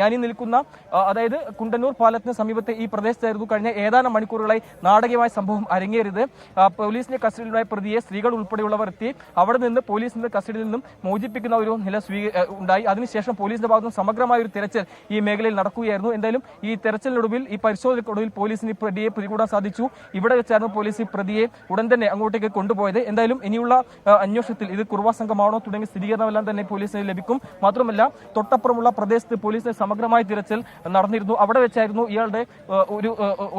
ഈ നിൽക്കുന്ന അതായത് കുണ്ടന്നൂർ പാലത്തിന് സമീപത്തെ ഈ പ്രദേശത്തായിരുന്നു കഴിഞ്ഞ ഏതാനും മണിക്കൂറുകളായി നാടകീയമായ സംഭവം അരങ്ങേറിയത്. പോലീസിന്റെ കസ്റ്റഡിയിലുണ്ടായ പ്രതിയെ സ്ത്രീകൾ ഉൾപ്പെടെയുള്ളവർ എത്തി അവിടെ നിന്ന് പോലീസിന്റെ കസ്റ്റഡിയിൽ നിന്നും മോചിപ്പിക്കുന്ന ഒരു നില സ്വീ ഉണ്ടായി. അതിനുശേഷം പോലീസിന്റെ ഭാഗത്ത് നിന്ന് സമഗ്രമായ ഒരു തെരച്ചിൽ ഈ മേഖലയിൽ നടക്കുകയായിരുന്നു. എന്തായാലും ഈ തെരച്ചിലിനൊടുവിൽ ഈ പരിശോധനയ്ക്കൊടുവിൽ പോലീസിന് പ്രതിയെ പിടികൂടാൻ സാധിച്ചു. ഇവിടെ വെച്ചായിരുന്നു പോലീസ് ഈ പ്രതിയെ ഉടൻ തന്നെ അങ്ങോട്ടേക്ക് കൊണ്ടുപോയത്. എന്തായാലും ഇനിയുള്ള അന്വേഷണത്തിൽ ഇത് കുറുവ സംഘമാണോ തുടങ്ങിയ സ്ഥിരീകരണമെല്ലാം തന്നെ പോലീസിന് ലഭിക്കും. മാത്രമല്ല തൊട്ടപ്പുറമുള്ള പ്രദേശത്ത് പോലീസിന് സമഗ്രമായ തിരച്ചിൽ നടന്നിരുന്നു. അവിടെ വെച്ചായിരുന്നു ഇയാളുടെ ഒരു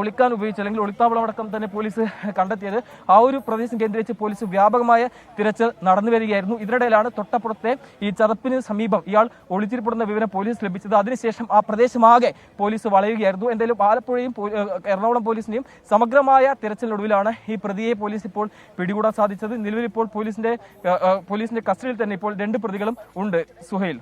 ഒളിക്കാൻ ഉപയോഗിച്ച അല്ലെങ്കിൽ ഒളിത്താവളമടക്കം തന്നെ പോലീസ് കണ്ടെത്തിയത്. ആ ഒരു പ്രദേശം കേന്ദ്രീകരിച്ച് പോലീസ് വ്യാപകമായ തിരച്ചിൽ നടന്നു വരികയായിരുന്നു. ഇതിനിടയിലാണ് തൊട്ടപ്പുറത്തെ ഈ ചതപ്പിന് സമീപം ഇയാൾ ഒളിച്ചിരിപ്പെടുന്ന വിവരം പോലീസ് ലഭിച്ചത്. അതിനുശേഷം ആ പ്രദേശമാകെ പോലീസ് വളയുകയായിരുന്നു. എന്തായാലും ആലപ്പുഴയും എറണാകുളം പോലീസിന്റെയും സമഗ്രമായ തിരച്ചിലിനൊടുവിലാണ് ഈ പ്രതിയെ പോലീസ് ഇപ്പോൾ പിടികൂടാൻ സാധിച്ചത്. നിലവിൽ ഇപ്പോൾ പോലീസിന്റെ പോലീസിന്റെ കസ്റ്റഡിയിൽ തന്നെ ഇപ്പോൾ രണ്ട് പ്രതികളും ഉണ്ട്. സുഹൈൽ.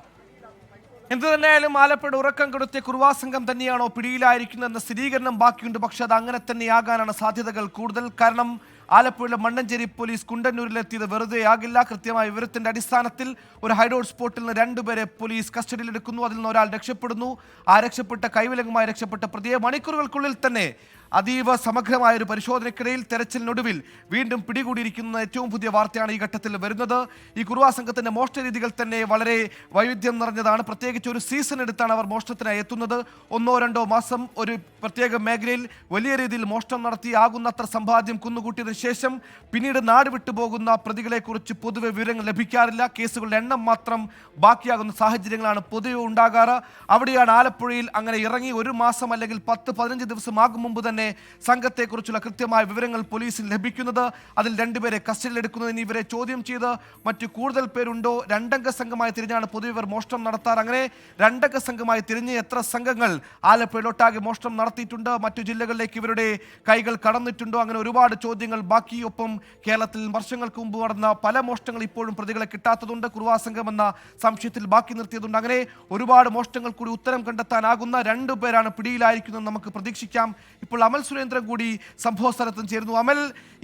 എന്തു തന്നെയായാലും ആലപ്പുഴ ഉറക്കം കൊടുത്തിയ കുറുവാ സംഘം തന്നെയാണോ പിടിയിലായിരിക്കുന്നതെന്ന സ്ഥിരീകരണം ബാക്കിയുണ്ട്. പക്ഷെ അത് അങ്ങനെ തന്നെയാകാനാണ് സാധ്യതകൾ കൂടുതൽ. കാരണം ആലപ്പുഴയിലെ മണ്ണഞ്ചേരി പോലീസ് കുണ്ടന്നൂരിലെത്തിയത് വെറുതെ ആകില്ല കൃത്യമായ വിവരത്തിന്റെ അടിസ്ഥാനത്തിൽ ഒരു ഹൈഡൌട്ട് സ്പോട്ടിൽ നിന്ന് രണ്ടുപേരെ പോലീസ് കസ്റ്റഡിയിലെടുക്കുന്നു. അതിൽ നിന്ന് ഒരാൾ രക്ഷപ്പെടുന്നു. ആ രക്ഷപ്പെട്ട കൈവിലങ്ങുമായി രക്ഷപ്പെട്ട പ്രതിയെ മണിക്കൂറുകൾക്കുള്ളിൽ തന്നെ അതീവ സമഗ്രമായ ഒരു പരിശോധനയ്ക്കിടയിൽ തെരച്ചിലിനൊടുവിൽ വീണ്ടും പിടികൂടിയിരിക്കുന്ന ഏറ്റവും പുതിയ വാർത്തയാണ് ഈ ഘട്ടത്തിൽ വരുന്നത്. ഈ കുറുവാ സംഘത്തിന്റെ മോഷ്ടരീതികൾ തന്നെ വളരെ വൈവിധ്യം നിറഞ്ഞതാണ്. പ്രത്യേകിച്ച് ഒരു സീസൺ എടുത്താണ് അവർ മോഷണത്തിനായി എത്തുന്നത്. ഒന്നോ രണ്ടോ മാസം ഒരു പ്രത്യേക മേഖലയിൽ വലിയ രീതിയിൽ മോഷ്ടം നടത്തി ആകുന്നത്ര സമ്പാദ്യം കുന്നുകൂട്ടിയതിനു ശേഷം പിന്നീട് നാട് വിട്ടുപോകുന്ന പ്രതികളെക്കുറിച്ച് പൊതുവെ വിവരങ്ങൾ ലഭിക്കാറില്ല. കേസുകളുടെ എണ്ണം മാത്രം ബാക്കിയാകുന്ന സാഹചര്യങ്ങളാണ് പൊതുവെ ഉണ്ടാകാറ്. അവിടെയാണ് ആലപ്പുഴയിൽ അങ്ങനെ ഇറങ്ങി ഒരു മാസം അല്ലെങ്കിൽ പത്ത് പതിനഞ്ച് ദിവസം ആകും മുമ്പ് തന്നെ സംഘത്തെക്കുറിച്ചുള്ള കൃത്യമായ വിവരങ്ങൾ പോലീസിന് ലഭിക്കുന്നത്. അതിൽ രണ്ടുപേരെ കസ്റ്റഡിയിലെടുക്കുന്നതിന് ഇവരെ ചോദ്യം ചെയ്ത് മറ്റു കൂടുതൽ പേരുണ്ടോ? രണ്ടംഗ സംഘമായി തിരിഞ്ഞാണ് പൊതുവെ ഇവർ മോഷണം നടത്താറ്. അങ്ങനെ രണ്ടംഗ സംഘമായി തിരിഞ്ഞ് എത്ര സംഘങ്ങൾ ആലപ്പുഴയിലൊട്ടാകെ മോഷണം നടത്തിയിട്ടുണ്ട്? മറ്റു ജില്ലകളിലേക്ക് ഇവരുടെ കൈകൾ കടന്നിട്ടുണ്ടോ? അങ്ങനെ ഒരുപാട് ചോദ്യങ്ങൾ ബാക്കി ഒപ്പം കേരളത്തിൽ വർഷങ്ങൾക്ക് മുമ്പ് നടന്ന പല മോഷ്ടങ്ങൾ ഇപ്പോഴും പ്രതികളെ കിട്ടാത്തതുണ്ട്. കുറുവാ സംഘം എന്ന സംശയത്തിൽ ബാക്കി നിർത്തിയതുണ്ട്. അങ്ങനെ ഒരുപാട് മോഷ്ടങ്ങൾ കൂടി ഉത്തരം കണ്ടെത്താനാകുന്ന രണ്ടു പേരാണ് പിടിയിലായിരിക്കുന്നത് നമുക്ക് പ്രതീക്ഷിക്കാം. ഇപ്പോൾ അമൽ സുരേന്ദ്രൻ കൂടി സംഭവ സ്ഥലത്തും ചേരുന്നു. അമൽ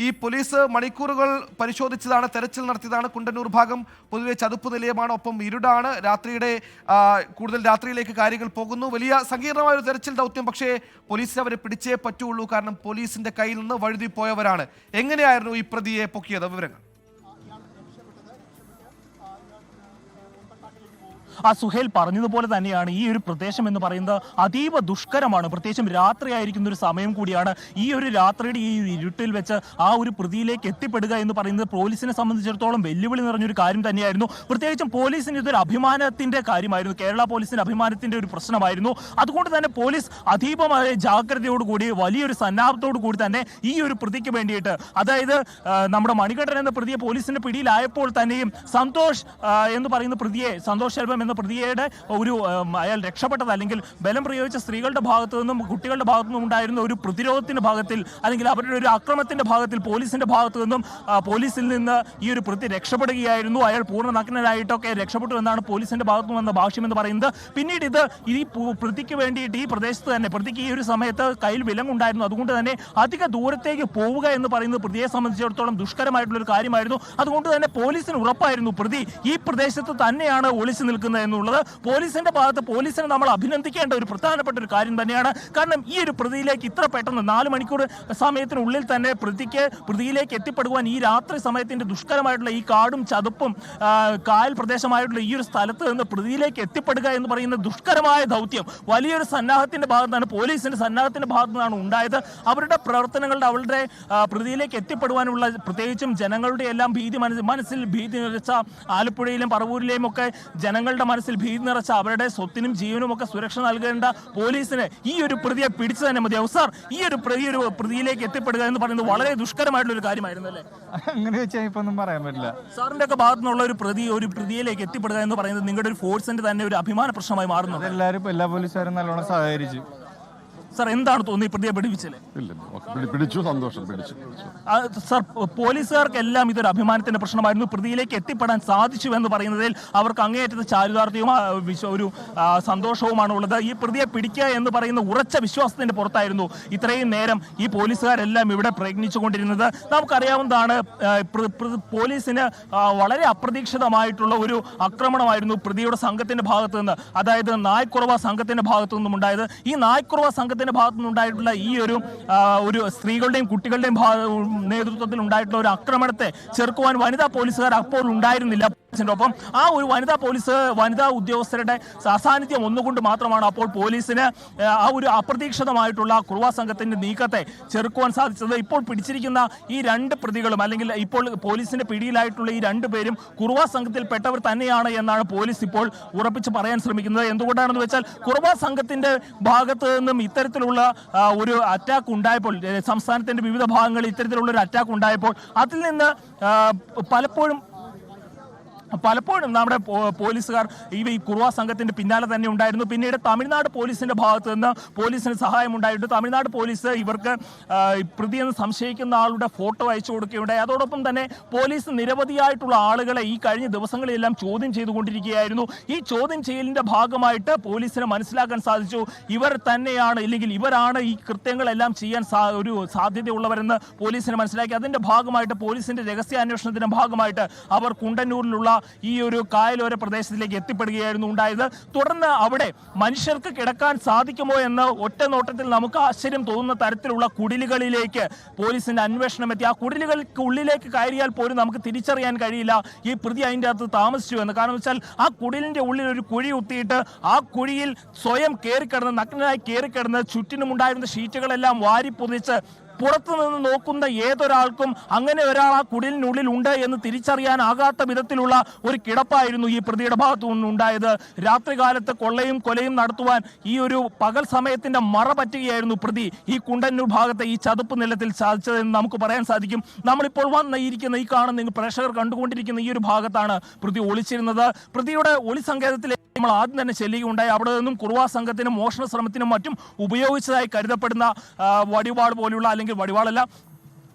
ഈ പോലീസ് മണിക്കൂറുകൾ പരിശോധിച്ചതാണ് തെരച്ചിൽ നടത്തിയതാണ് കുണ്ടന്നൂർ ഭാഗം. പൊതുവെ ചതുപ്പ് നിലയമാണ് ഒപ്പം ഇരുടാണ്. രാത്രിയുടെ കൂടുതൽ രാത്രിയിലേക്ക് കാര്യങ്ങൾ പോകുന്നു. വലിയ സങ്കീർണമായ ഒരു തെരച്ചിൽ ദൗത്യം പക്ഷേ പോലീസിന് അവരെ പിടിച്ചേ പറ്റുള്ളൂ. കാരണം പോലീസിന്റെ കയ്യിൽ നിന്ന് വഴുതി പോയവരാണ് എങ്ങനെയായിരുന്നു ഈ പ്രതിയെ പൊക്കിയത്? വിവരങ്ങൾ. ആ സുഹേൽ പറഞ്ഞതുപോലെ തന്നെയാണ് ഈ ഒരു പ്രദേശം എന്ന് പറയുന്നത് അതീവ ദുഷ്കരമാണ്. പ്രത്യേകിച്ചും രാത്രിയായിരിക്കുന്ന ഒരു സമയം കൂടിയാണ് ഈ ഒരു രാത്രിയുടെ ഈ ഇരുട്ടിൽ വെച്ച് ആ ഒരു പ്രതിയിലേക്ക് എത്തിപ്പെടുക എന്ന് പറയുന്നത് പോലീസിനെ സംബന്ധിച്ചിടത്തോളം വെല്ലുവിളി നിറഞ്ഞൊരു കാര്യം തന്നെയായിരുന്നു. പ്രത്യേകിച്ചും പോലീസിന് ഇതൊരു അഭിമാനത്തിന്റെ കാര്യമായിരുന്നു. കേരള പോലീസിന്റെ അഭിമാനത്തിന്റെ ഒരു പ്രശ്നമായിരുന്നു. അതുകൊണ്ട് തന്നെ പോലീസ് അതീവമായ ജാഗ്രതയോടുകൂടി വലിയൊരു സന്നാഹത്തോടു കൂടി തന്നെ ഈ ഒരു പ്രതിക്ക് വേണ്ടിയിട്ട് അതായത് നമ്മുടെ മണികണ്ഠൻ എന്ന പ്രതിയെ പോലീസിന്റെ പിടിയിലായപ്പോൾ തന്നെയും സന്തോഷ് എന്ന് പറയുന്ന പ്രതിയെ സന്തോഷ് ശെൽവം എന്ന പ്രതിയുടെ ഒരു അയാൾ രക്ഷപ്പെട്ടത് അല്ലെങ്കിൽ ബലം പ്രയോഗിച്ച സ്ത്രീകളുടെ ഭാഗത്തു നിന്നും കുട്ടികളുടെ ഭാഗത്തു നിന്നും ഉണ്ടായിരുന്ന ഒരു പ്രതിരോധത്തിന്റെ ഭാഗത്തിൽ അല്ലെങ്കിൽ അവരുടെ ഒരു അക്രമത്തിന്റെ ഭാഗത്തിൽ പോലീസിന്റെ ഭാഗത്തു നിന്നും പോലീസിൽ നിന്ന് ഈ ഒരു പ്രതി രക്ഷപ്പെടുകയായിരുന്നു. അയാൾ പൂർണ നഗ്നനായിട്ടൊക്കെ രക്ഷപ്പെട്ടു എന്നാണ് പോലീസിന്റെ ഭാഗത്തു നിന്ന് ഭാഷ്യം എന്ന് പറയുന്നത്. പിന്നീട് ഇത് ഈ പ്രതിക്ക് വേണ്ടിയിട്ട് ഈ പ്രദേശത്ത് തന്നെ പ്രതിക്ക് ഈ ഒരു സമയത്ത് കയ്യിൽ വിലങ്ങുണ്ടായിരുന്നു. അതുകൊണ്ട് തന്നെ അധിക ദൂരത്തേക്ക് പോവുക എന്ന് പറയുന്നത് പ്രതിയെ സംബന്ധിച്ചിടത്തോളം ദുഷ്കരമായിട്ടുള്ള ഒരു കാര്യമായിരുന്നു. അതുകൊണ്ട് തന്നെ പോലീസിന് ഉറപ്പായിരുന്നു പ്രതി ഈ പ്രദേശത്ത് തന്നെയാണ് ഒളിച്ചു നിൽക്കുന്നത്. എന്നുള്ളത് പോലീസിന്റെ ഭാഗത്ത് പോലീസിനെ നമ്മൾ അഭിനന്ദിക്കേണ്ട ഒരു പ്രധാനപ്പെട്ട ഒരു കാര്യം തന്നെയാണ്. കാരണം ഈ ഒരു പ്രതിയിലേക്ക് ഇത്ര പെട്ടെന്ന് നാല് മണിക്കൂർ സമയത്തിനുള്ളിൽ തന്നെ പ്രതിക്ക് പ്രതിയിലേക്ക് എത്തിപ്പെടുവാൻ ഈ രാത്രി സമയത്തിന്റെ ദുഷ്കരമായിട്ടുള്ള ഈ കാടും ചതുപ്പും കായൽ പ്രദേശമായിട്ടുള്ള ഈ ഒരു സ്ഥലത്ത് നിന്ന് പ്രതിയിലേക്ക് എത്തിപ്പെടുക എന്ന് പറയുന്ന ദുഷ്കരമായ ദൗത്യം വലിയൊരു സന്നാഹത്തിന്റെ ഭാഗത്താണ് പോലീസിന്റെ സന്നാഹത്തിന്റെ ഭാഗത്തു നിന്നാണ് ഉണ്ടായത്. അവരുടെ പ്രവർത്തനങ്ങളുടെ അവളുടെ പ്രതിയിലേക്ക് എത്തിപ്പെടുവാനുള്ള പ്രത്യേകിച്ചും ജനങ്ങളുടെ എല്ലാം ഭീതി മനസ്സിൽ ഭീതി നിറച്ച ആലപ്പുഴയിലും പറവൂരിലെയും ഒക്കെ ജനങ്ങളുടെ മനസ്സിൽ ഭീതി നിറച്ച അവരുടെ സ്വത്തിനും ജീവനും ഒക്കെ സുരക്ഷ നൽകേണ്ട പോലീസിന് ഈ ഒരു പ്രതിയെ പിടിച്ചു തന്നെ മതിയാവും. സാർ ഈ ഒരു പ്രതി ഒരു പ്രതിയിലേക്ക് എത്തിപ്പെടുക എന്ന് പറയുന്നത് വളരെ ദുഷ്കരമായിട്ടുള്ള ഒരു കാര്യമായിരുന്നു അല്ലേ? അങ്ങനെ വെച്ചാൽ ഇപ്പൊ ഒന്നും പറയാൻ പറ്റില്ല. സാറിന്റെ ഒക്കെ ഭാഗത്തു നിന്നുള്ള ഒരു പ്രതി ഒരു പ്രതിയിലേക്ക് എത്തിപ്പെടുക എന്ന് പറയുന്നത് നിങ്ങളുടെ ഒരു ഫോഴ്സിന്റെ തന്നെ ഒരു അഭിമാന പ്രശ്നമായി മാറുന്നുണ്ട്. എല്ലാവരും എല്ലാ പോലീസുകാരും നല്ലോണം സഹകരിച്ചു. സാർ എന്താണ് തോന്നുന്നത് പ്രതിയെ പിടിപ്പിച്ചത് പിടിച്ചു സന്തോഷം പിടിച്ചു സർ പോലീസുകാർക്കെല്ലാം ഇതൊരു അഭിമാനത്തിന്റെ പ്രശ്നമായിരുന്നു. പ്രതിയിലേക്ക് എത്തിപ്പെടാൻ സാധിച്ചു എന്ന് പറയുന്നതിൽ അവർക്ക് അങ്ങേയറ്റത്തെ ചാരിതാർത്ഥ്യവും ഒരു സന്തോഷവുമാണ് ഉള്ളത്. ഈ പ്രതിയെ പിടിക്കുക എന്ന് പറയുന്ന ഉറച്ച വിശ്വാസത്തിന്റെ പുറത്തായിരുന്നു ഇത്രയും നേരം ഈ പോലീസുകാരെല്ലാം ഇവിടെ പ്രയത്നിച്ചുകൊണ്ടിരുന്നത്. നമുക്കറിയാവുന്നതാണ് പോലീസിന് വളരെ അപ്രതീക്ഷിതമായിട്ടുള്ള ഒരു ആക്രമണമായിരുന്നു പ്രതിയുടെ സംഘത്തിന്റെ ഭാഗത്തു നിന്ന് അതായത് നായ്ക്കുറവ സംഘത്തിന്റെ ഭാഗത്തു നിന്നും ഉണ്ടായത് ഈ നായ്ക്കുറവ സംഘത്തിന്റെ ഭാഗത്തു നിന്നുണ്ടായിട്ടുള്ള ഈ ഒരു ഒരു സ്ത്രീകളുടെയും കുട്ടികളുടെയും നേതൃത്വത്തിൽ ഉണ്ടായിട്ടുള്ള ഒരു ആക്രമണത്തെ ചെറുക്കുവാൻ വനിതാ പോലീസുകാർ അപ്പോൾ ഉണ്ടായിരുന്നില്ല. പോലീസിന്റെ ആ ഒരു വനിതാ പോലീസ് വനിതാ ഉദ്യോഗസ്ഥരുടെ അസാന്നിധ്യം ഒന്നുകൊണ്ട് മാത്രമാണ് അപ്പോൾ പോലീസിന് ആ, ഒരു അപ്രതീക്ഷിതമായിട്ടുള്ള കുറുവ സംഘത്തിന്റെ നീക്കത്തെ ചെറുക്കുവാൻ സാധിച്ചത്. ഇപ്പോൾ പിടിച്ചിരിക്കുന്ന ഈ രണ്ട് പ്രതികളും അല്ലെങ്കിൽ ഇപ്പോൾ പോലീസിന്റെ പിടിയിലായിട്ടുള്ള ഈ രണ്ട് പേരും കുറുവ സംഘത്തിൽപ്പെട്ടവർ തന്നെയാണ് എന്നാണ് പോലീസ് ഇപ്പോൾ ഉറപ്പിച്ച് പറയാൻ ശ്രമിക്കുന്നത്. എന്തുകൊണ്ടാണെന്ന് വെച്ചാൽ കുറുവ സംഘത്തിന്റെ ഭാഗത്ത് നിന്നും ഇത്തരത്തിലുള്ള ഒരു അറ്റാക്ക് ഉണ്ടായപ്പോൾ സംസ്ഥാനത്തിന്റെ വിവിധ ഭാഗങ്ങളിൽ ഇത്തരത്തിലുള്ള ഒരു അറ്റാക്ക് ഉണ്ടായപ്പോൾ അതിൽ നിന്ന് പലപ്പോഴും പലപ്പോഴും നമ്മുടെ പോലീസുകാർ ഈ കുറുവ സംഘത്തിന്റെ പിന്നാലെ തന്നെ ഉണ്ടായിരുന്നു. പിന്നീട് തമിഴ്നാട് പോലീസിന്റെ ഭാഗത്ത് നിന്ന് പോലീസിന് സഹായം ഉണ്ടായിട്ടുണ്ട്. തമിഴ്നാട് പോലീസ് ഇവർക്ക് പ്രതിയെന്ന് സംശയിക്കുന്ന ആളുടെ ഫോട്ടോ അയച്ചു കൊടുക്കുകയുണ്ടായി. അതോടൊപ്പം തന്നെ പോലീസ് നിരവധിയായിട്ടുള്ള ആളുകളെ ഈ കഴിഞ്ഞ ദിവസങ്ങളിലെല്ലാം ചോദ്യം ചെയ്തുകൊണ്ടിരിക്കുകയായിരുന്നു. ഈ ചോദ്യം ചെയ്യലിന്റെ ഭാഗമായിട്ട് പോലീസിന് മനസ്സിലാക്കാൻ സാധിച്ചു. ഇവർ തന്നെയാണ് ഇല്ലെങ്കിൽ ഇവരാണ് ഈ കൃത്യങ്ങളെല്ലാം ചെയ്യാൻ ഒരു സാധ്യതയുള്ളവരെന്ന് പോലീസിന് മനസ്സിലാക്കി. അതിന്റെ ഭാഗമായിട്ട് പോലീസിന്റെ രഹസ്യാന്വേഷണത്തിന്റെ ഭാഗമായിട്ട് അവർ കുണ്ടന്നൂരിലുള്ള ഈ ഒരു കായലോര പ്രദേശത്തിലേക്ക് എത്തിപ്പെടുകയായിരുന്നു ഉണ്ടായത്. തുടർന്ന് അവിടെ മനുഷ്യർക്ക് കിടക്കാൻ സാധിക്കുമോ എന്ന് ഒറ്റ നോട്ടത്തിൽ നമുക്ക് ആശ്ചര്യം തോന്നുന്ന തരത്തിലുള്ള കുടിലുകളിലേക്ക് പോലീസിന്റെ അന്വേഷണം എത്തി. ആ കുടിലുകൾക്ക് ഉള്ളിലേക്ക് കയറിയാൽ പോലും നമുക്ക് തിരിച്ചറിയാൻ കഴിയില്ല ഈ പ്രതി അതിന്റെ അകത്ത് താമസിച്ചു എന്ന്. കാരണം വെച്ചാൽ ആ കുടിലിന്റെ ഉള്ളിൽ ഒരു കുഴി കുത്തിയിട്ട് ആ കുഴിയിൽ സ്വയം കയറിക്കിടന്ന് നഗ്നനായി കയറിക്കിടന്ന് ചുറ്റിനുമുണ്ടായിരുന്ന ഷീറ്റുകളെല്ലാം വാരി പൊതിച്ച് പുറത്തു നിന്ന് നോക്കുന്ന ഏതൊരാൾക്കും അങ്ങനെ ഒരാൾ ആ കുടിലിനുള്ളിൽ ഉണ്ട് എന്ന് തിരിച്ചറിയാനാകാത്ത വിധത്തിലുള്ള ഒരു കിടപ്പായിരുന്നു ഈ പ്രതിയുടെ ഭാഗത്തു നിന്നുണ്ടായത്. രാത്രികാലത്ത് കൊള്ളയും കൊലയും നടത്തുവാൻ ഈ ഒരു പകൽ സമയത്തിന്റെ മറ പറ്റുകയായിരുന്നു പ്രതി ഈ കുണ്ടന്നൂർ ഭാഗത്തെ ഈ ചതുപ്പ് നിലത്തിൽ സാധിച്ചതെന്ന് നമുക്ക് പറയാൻ സാധിക്കും. നമ്മളിപ്പോൾ വന്നിരിക്കുന്ന ഈ കാണുന്ന പ്രേക്ഷകർ കണ്ടുകൊണ്ടിരിക്കുന്ന ഈ ഒരു ഭാഗത്താണ് പ്രതി ഒളിച്ചിരുന്നത്. പ്രതിയുടെ ഒളി സങ്കേതത്തിലേക്ക് നമ്മൾ ആദ്യം തന്നെ ചെല്ലുകയുണ്ടായി അവിടെ നിന്നും കുറുവാ സംഘത്തിനും മോഷണ ശ്രമത്തിനും മറ്റും ഉപയോഗിച്ചതായി കരുതപ്പെടുന്ന വടിപാട് പോലുള്ള അല്ലെങ്കിൽ വടിവാളല്ല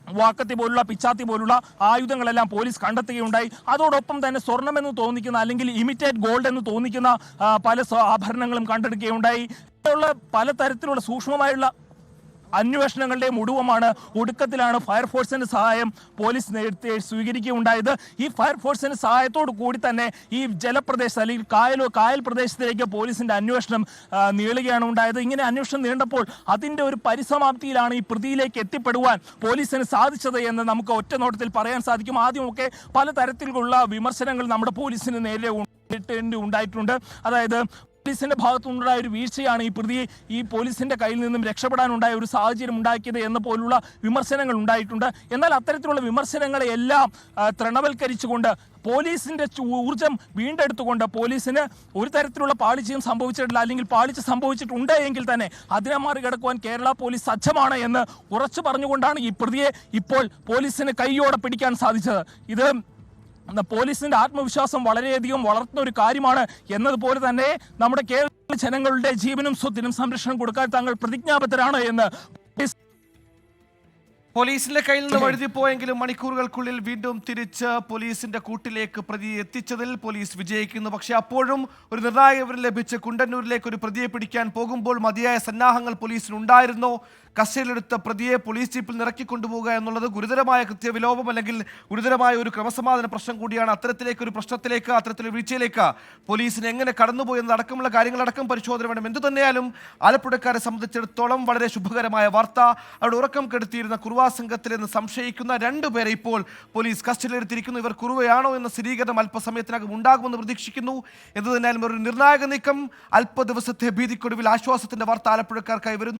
വാക്കത്തി പോലുള്ള പിച്ചാത്തി പോലുള്ള ആയുധങ്ങളെല്ലാം പോലീസ് കണ്ടെത്തുകയുണ്ടായി. അതോടൊപ്പം തന്നെ സ്വർണമെന്ന് തോന്നിക്കുന്ന അല്ലെങ്കിൽ ഇമിറ്റേറ്റ് ഗോൾഡ് എന്ന് തോന്നിക്കുന്ന പല ആഭരണങ്ങളും കണ്ടെടുക്കുകയുണ്ടായി. പല പലതരത്തിലുള്ള സൂക്ഷ്മമായുള്ള അന്വേഷണങ്ങളുടെയും ഒടുവമാണ് ഒടുക്കത്തിലാണ് ഫയർഫോഴ്സിന്റെ സഹായം പോലീസ് നേരത്തെ സ്വീകരിക്കുകയുണ്ടായത്. ഈ ഫയർഫോഴ്സിന്റെ സഹായത്തോടു കൂടി തന്നെ ഈ ജലപ്രദേശം അല്ലെങ്കിൽ കായലോ കായൽ പ്രദേശത്തിലേക്ക് പോലീസിന്റെ അന്വേഷണം നീളുകയാണ് ഉണ്ടായത്. ഇങ്ങനെ അന്വേഷണം നീണ്ടപ്പോൾ അതിന്റെ ഒരു പരിസമാപ്തിയിലാണ് ഈ പ്രതിയിലേക്ക് എത്തിപ്പെടുവാൻ പോലീസിന് സാധിച്ചത് എന്ന് നമുക്ക് ഒറ്റ നോട്ടത്തിൽ പറയാൻ സാധിക്കും. ആദ്യമൊക്കെ പലതരത്തിലുള്ള വിമർശനങ്ങൾ നമ്മുടെ പോലീസിന് നേരെ ഉണ്ടായിട്ടുണ്ട്. അതായത് പോലീസിന്റെ ഭാഗത്തുനിന്നുണ്ടായ ഒരു വീഴ്ചയാണ് ഈ പ്രതിയെ ഈ പോലീസിന്റെ കയ്യിൽ നിന്നും രക്ഷപ്പെടാനുണ്ടായ ഒരു സാഹചര്യം ഉണ്ടാക്കിയത് എന്ന പോലുള്ള വിമർശനങ്ങൾ ഉണ്ടായിട്ടുണ്ട്. എന്നാൽ അത്തരത്തിലുള്ള വിമർശനങ്ങളെ എല്ലാം തൃണവൽക്കരിച്ചുകൊണ്ട് പോലീസിന്റെ ഊർജം ഊർജം വീണ്ടെടുത്തുകൊണ്ട് പോലീസിന് ഒരു തരത്തിലുള്ള പാളിച്ചയും സംഭവിച്ചിട്ടില്ല. അല്ലെങ്കിൽ പാളിച്ച സംഭവിച്ചിട്ടുണ്ട് എങ്കിൽ തന്നെ അതിനെ മറികടക്കുവാൻ കേരള പോലീസ് സജ്ജമാണ് എന്ന് ഉറച്ചു പറഞ്ഞുകൊണ്ടാണ് ഈ പ്രതിയെ ഇപ്പോൾ പോലീസിന് കൈയോടെ പിടിക്കാൻ സാധിച്ചത്. ഇത് പോലീസിന്റെ ആത്മവിശ്വാസം വളരെയധികം വളർത്തുന്ന ഒരു കാര്യമാണ് എന്നതുപോലെ തന്നെ നമ്മുടെ കേരള ജനങ്ങളുടെ ജീവനും സ്വത്തിനും സംരക്ഷണം കൊടുക്കാൻ താങ്കൾ പ്രതിജ്ഞാബദ്ധരാണ് എന്ന് പോലീസിന്റെ കയ്യിൽ നിന്ന് വഴുതി പോയെങ്കിലും മണിക്കൂറുകൾക്കുള്ളിൽ വീണ്ടും തിരിച്ച് പോലീസിന്റെ കൂട്ടിലേക്ക് പ്രതിയെ എത്തിച്ചതിൽ പോലീസ് വിജയിക്കുന്നു. പക്ഷേ അപ്പോഴും ഒരു നിർണായക വിവരം ലഭിച്ച് കുണ്ടന്നൂരിലേക്ക് ഒരു പ്രതിയെ പിടിക്കാൻ പോകുമ്പോൾ മതിയായ സന്നാഹങ്ങൾ പോലീസിനുണ്ടായിരുന്നോ. കസ്റ്റഡിയിലെടുത്ത പ്രതിയെ പോലീസ് ജീപ്പിൽ നിറക്കി കൊണ്ടുപോകുക എന്നുള്ളത് ഗുരുതരമായ കൃത്യവിലോപം അല്ലെങ്കിൽ ഗുരുതരമായ ഒരു ക്രമസമാധാന പ്രശ്നം കൂടിയാണ് അത്തരത്തിലേക്ക് ഒരു പ്രശ്നത്തിലേക്ക് അത്തരത്തിലൊരു വീഴ്ചയിലേക്ക് പോലീസിന് എങ്ങനെ കടന്നുപോയി എന്നതടക്കമുള്ള കാര്യങ്ങളടക്കം പരിശോധന വേണം. എന്തു തന്നെയാലും ആലപ്പുഴക്കാരെ സംബന്ധിച്ചിടത്തോളം വളരെ ശുഭകരമായ വാർത്ത. അവിടെ ഉറക്കം കെടുത്തിയിരുന്ന കുറുവാ സംഘത്തിലെന്ന് സംശയിക്കുന്ന രണ്ടുപേരെ ഇപ്പോൾ പോലീസ് കസ്റ്റഡിയിലെടുത്തിരിക്കുന്നു. ഇവർ കുറുവയാണോ എന്ന സ്ഥിരീകരണം അല്പസമയത്തിനകം ഉണ്ടാകുമെന്ന് പ്രതീക്ഷിക്കുന്നു. എന്തു ഒരു നിർണായക നീക്കം അല്പ ദിവസത്തെ ഭീതിക്കൊടുവിൽ ആശ്വാസത്തിന്റെ വാർത്ത ആലപ്പുഴക്കാർക്കായി വരുന്നു.